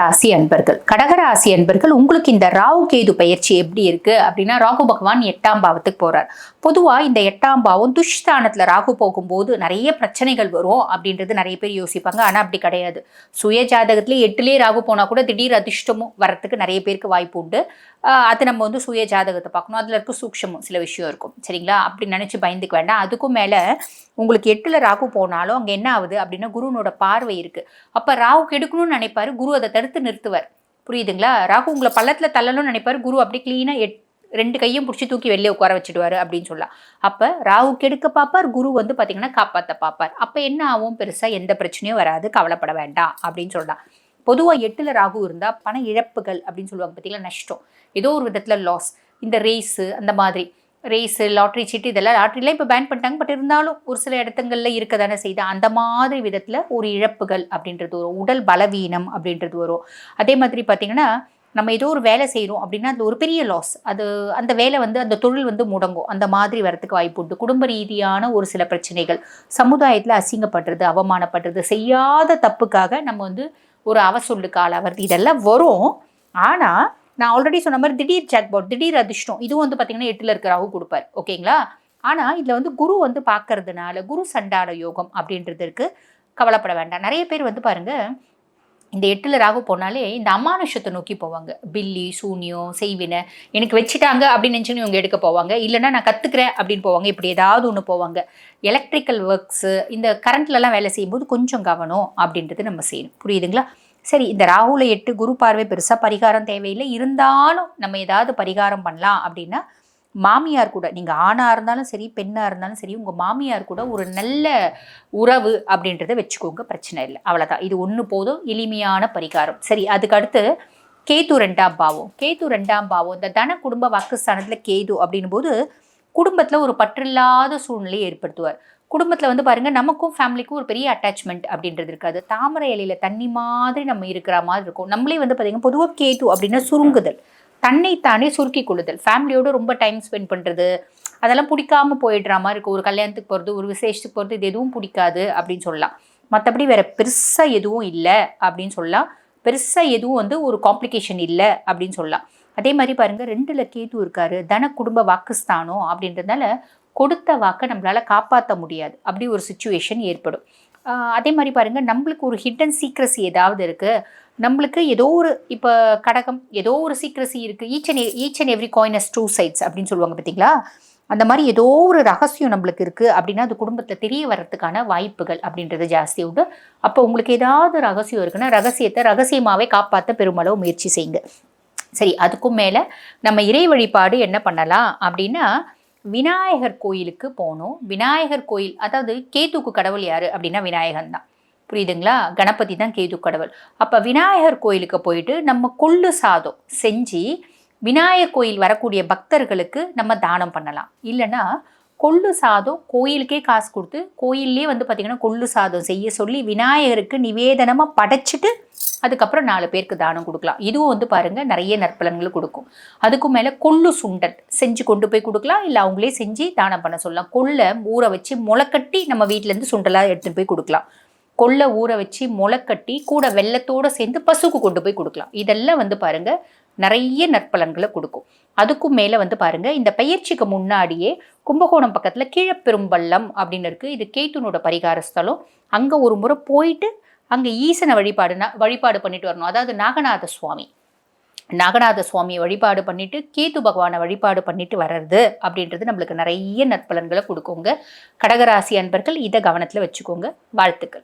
ராசி அன்பர்கள். ராசி அன்பர்கள் உங்களுக்கு இந்த ராகு கேது பயிற்சி எப்படி இருக்கு? அப்படின்னா ராகு பகவான் எட்டாம் பாவத்துக்கு போறார். பொதுவா இந்த எட்டாம் பாவம் துஷ்தானத்துல ராகு போகும்போது நிறைய பிரச்சனைகள் வரும் அப்படின்றது நிறைய பேர் யோசிப்பாங்க. ஆனா அப்படி கிடையாது. சுய ஜாதகத்துலேயே எட்டுலேயே ராகு போனா கூட திடீர் அதிர்ஷ்டமும் வரத்துக்கு நிறைய பேருக்கு வாய்ப்பு உண்டு. அது நம்ம வந்து சுய ஜாதகத்தை பார்க்கணும். அதில் இருக்க சூக்ஷமும் சில விஷயம் இருக்கும். சரிங்களா? அப்படி நினச்சி பயந்துக்க வேண்டாம். அதுக்கும் மேலே உங்களுக்கு எட்டில் ராகு போனாலும் அங்கே என்ன ஆகுது அப்படின்னா குருனோட பார்வை இருக்குது அப்போ ராகு கெடுக்கணும்னு நினைப்பாரு. குரு அதை தடுத்து நிறுத்துவார். புரியுதுங்களா? ராகு உங்களை பள்ளத்தில் தள்ளணும்னு நினைப்பார். குரு அப்படி க்ளீனாக எட் ரெண்டு கையும் பிடிச்சி தூக்கி வெளியே உட்கார வச்சுடுவாரு அப்படின்னு சொல்லலாம் அப்போ ராகு கெடுக்க பார்ப்பார் குரு வந்து பார்த்தீங்கன்னா காப்பாற்ற பார்ப்பார் அப்போ என்ன ஆகும்? பெருசாக எந்த பிரச்சனையும் வராது. கவலைப்பட வேண்டாம் அப்படின்னு சொல்லலாம் பொதுவாக எட்டில் ராகு இருந்தால் பண இழப்புகள் அப்படின்னு சொல்லுவாங்க பார்த்தீங்களா நஷ்டம். ஏதோ ஒரு விதத்தில் லாஸ் இந்த ரேஸு அந்த மாதிரி. ரேஸு லாட்ரி சீட்டு இதெல்லாம் லாட்ரிலாம் இப்போ பேன் பண்ணிட்டாங்க. பட் இருந்தாலும் ஒரு சில இடத்துங்களில் இருக்க தானே செய்து அந்த மாதிரி விதத்தில் ஒரு இழப்புகள் அப்படின்றது வரும். உடல் பலவீனம் அப்படின்றது வரும். அதே மாதிரி பார்த்திங்கன்னா நம்ம ஏதோ ஒரு வேலை செய்கிறோம் அப்படின்னா அது ஒரு பெரிய லாஸ் அது அந்த வேலை வந்து அந்த தொழில் வந்து முடங்கும். அந்த மாதிரி வரத்துக்கு வாய்ப்பு உண்டு. குடும்ப ரீதியான ஒரு சில பிரச்சனைகள். சமுதாயத்தில் அசிங்கப்படுறது அவமானப்படுறது செய்யாத தப்புக்காக நம்ம வந்து ஒரு அவசொல்லுக்கு ஆளாகிறது இதெல்லாம் வரும். ஆனால் நான் ஆல்ரெடி சொன்ன மாதிரி திடீர் ஜாக்பாட் திடீர் அதிர்ஷ்டம் இதுவும் வந்து பார்த்தீங்கன்னா எட்டில் இருக்கிற ராகு கொடுப்பார். ஓகேங்களா? ஆனால் இதில் வந்து குரு வந்து பார்க்கறதுனால குரு சண்டால யோகம் அப்படின்றது இருக்குது கவலைப்பட வேண்டாம். நிறைய பேர் வந்து பாருங்கள் இந்த எட்டில் ராகு போனாலே இந்த அமானுஷத்தை நோக்கி போவாங்க. பில்லி சூனியம் செய்வினை எனக்கு வச்சுட்டாங்க அப்படின்னு நினச்சின்னு இவங்க எடுக்க போவாங்க. இல்லைன்னா நான் கற்றுக்கிறேன் அப்படின்னு போவாங்க. இப்படி ஏதாவது ஒன்று போவாங்க. எலக்ட்ரிக்கல் ஒர்க்ஸு இந்த கரண்ட்லலாம் வேலை செய்யும்போது கொஞ்சம் கவனம் அப்படின்றது நம்ம செய்யணும். புரியுதுங்களா? சரி இந்த ராகுல எட்டு குரு பார்வை பெருசாக பரிகாரம் தேவையில்லை. இருந்தாலும் நம்ம ஏதாவது பரிகாரம் பண்ணலாம் அப்படின்னா மாமியார் கூட நீங்கள் ஆணாக இருந்தாலும் சரி பெண்ணாக இருந்தாலும் சரி உங்கள் மாமியார் கூட ஒரு நல்ல உறவு அப்படின்றத வச்சுக்கோங்க பிரச்சனை இல்லை. அவ்வளோதான் இது ஒன்று போதும் எளிமையான பரிகாரம். சரி அதுக்கடுத்து கேது ரெண்டாம் பாவம். கேது ரெண்டாம் பாவம் இந்த தன குடும்ப வாக்குஸ்தானத்தில் கேது அப்படின்னும் போது குடும்பத்தில் ஒரு பற்றில்லாத சூழ்நிலையை ஏற்படுத்துவார். குடும்பத்தில் வந்து பாருங்கள் நமக்கும் ஃபேமிலிக்கும் ஒரு பெரிய அட்டாச்மெண்ட் அப்படின்றது இருக்காது. தாமரை இலையில் தண்ணி மாதிரி நம்ம இருக்கிற மாதிரி இருக்கும். நம்மளே வந்து பார்த்தீங்கன்னா பொதுவாக கேது அப்படின்னா சுருங்குதல். தன்னைத்தானே சுருக்கி கொள்ளுதல். ஃபேமிலியோட ரொம்ப டைம் ஸ்பெண்ட் பண்ணுறது அதெல்லாம் பிடிக்காம போயிடுற மாதிரி இருக்கும். ஒரு கல்யாணத்துக்கு போகிறது ஒரு விசேஷத்துக்கு போகிறது இது எதுவும் பிடிக்காது அப்படின்னு சொல்லலாம். மற்றபடி வேற பெருசாக எதுவும் இல்லை அப்படின்னு சொல்லலாம். பெருசாக எதுவும் வந்து ஒரு காம்ப்ளிகேஷன் இல்லை அப்படின்னு சொல்லலாம். அதே மாதிரி பாருங்கள் ரெண்டில் கேது இருக்காரு. தன குடும்ப வாக்குஸ்தானம் அப்படின்றதுனால கொடுத்த வாக்கை நம்மளால் காப்பாற்ற முடியாது. அப்படி ஒரு சுச்சுவேஷன் ஏற்படும். அதே மாதிரி பாருங்கள் நம்மளுக்கு ஒரு ஹிடன் சீக்ரஸி ஏதாவது இருக்குது நம்மளுக்கு ஏதோ ஒரு இப்போ கடகம் ஏதோ ஒரு சீக்ரஸி இருக்குது each and each and every coin has two sides அப்படின்னு சொல்லுவாங்க பார்த்தீங்களா? அந்த மாதிரி ஏதோ ஒரு ரகசியம் நம்மளுக்கு இருக்குது அப்படின்னா அது குடும்பத்தில் தெரிய வர்றதுக்கான வாய்ப்புகள் அப்படின்றது ஜாஸ்தி உண்டு. அப்போ உங்களுக்கு ஏதாவது ரகசியம் இருக்குன்னா ரகசியத்தை ரகசியமாகவே காப்பாற்ற பெருமளவு முயற்சி செய்யுங்க. சரி அதுக்கும் மேலே நம்ம இறை வழிபாடு என்ன பண்ணலாம் அப்படின்னா விநாயகர் கோயிலுக்கு போனோம். விநாயகர் கோயில் அதாவது கேதுக்கு கடவுள் யார் அப்படின்னா விநாயகன் தான். புரியுதுங்களா? கணபதி தான் கேது கடவுள். அப்போ விநாயகர் கோயிலுக்கு போயிட்டு நம்ம கொள்ளு சாதம் செஞ்சு விநாயகர் கோயில் வரக்கூடிய பக்தர்களுக்கு நம்ம தானம் பண்ணலாம். இல்லைன்னா கொள்ளு சாதம் கோயிலுக்கே காசு கொடுத்து கோயிலே வந்து பார்த்திங்கன்னா கொள்ளு சாதம் செய்ய சொல்லி விநாயகருக்கு நிவேதனமாக படைச்சிட்டு அதுக்கப்புறம் நாலு பேருக்கு தானம் கொடுக்கலாம். இதுவும் வந்து பாருங்கள் நிறைய நற்பலன்களை கொடுக்கும். அதுக்கும் மேலே கொள்ளு சுண்டல் செஞ்சு கொண்டு போய் கொடுக்கலாம். இல்லை அவங்களே செஞ்சு தானம் பண்ண சொல்லலாம். கொள்ளை ஊற வச்சு முளைக்கட்டி நம்ம வீட்டிலேருந்து சுண்டலாக எடுத்துகிட்டு போய் கொடுக்கலாம். கொள்ளை ஊற வச்சு முளைக்கட்டி கூட வெள்ளத்தோடு சேர்ந்து பசுக்கு கொண்டு போய் கொடுக்கலாம். இதெல்லாம் வந்து பாருங்கள் நிறைய நற்பலன்களை கொடுக்கும். அதுக்கும் மேலே வந்து பாருங்கள் இந்த பயிற்சிக்கு முன்னாடியே கும்பகோணம் பக்கத்தில் கீழப்பெரும்பள்ளம் அப்படின்னு இருக்குது இது கேத்துனோட பரிகார ஸ்தலம். அங்கே ஒரு முறை போயிட்டு அங்கே ஈசனை வழிபாடுனா வழிபாடு பண்ணிட்டு வரணும். அதாவது நாகநாத சுவாமி. நாகநாத சுவாமியை வழிபாடு பண்ணிட்டு கேத்து பகவானை வழிபாடு பண்ணிட்டு வர்றது அப்படின்றது நம்மளுக்கு நிறைய நற்பலன்களை கொடுக்குங்க. கடகராசி அன்பர்கள் இதை கவனத்தில் வச்சுக்கோங்க. வாழ்த்துக்கள்.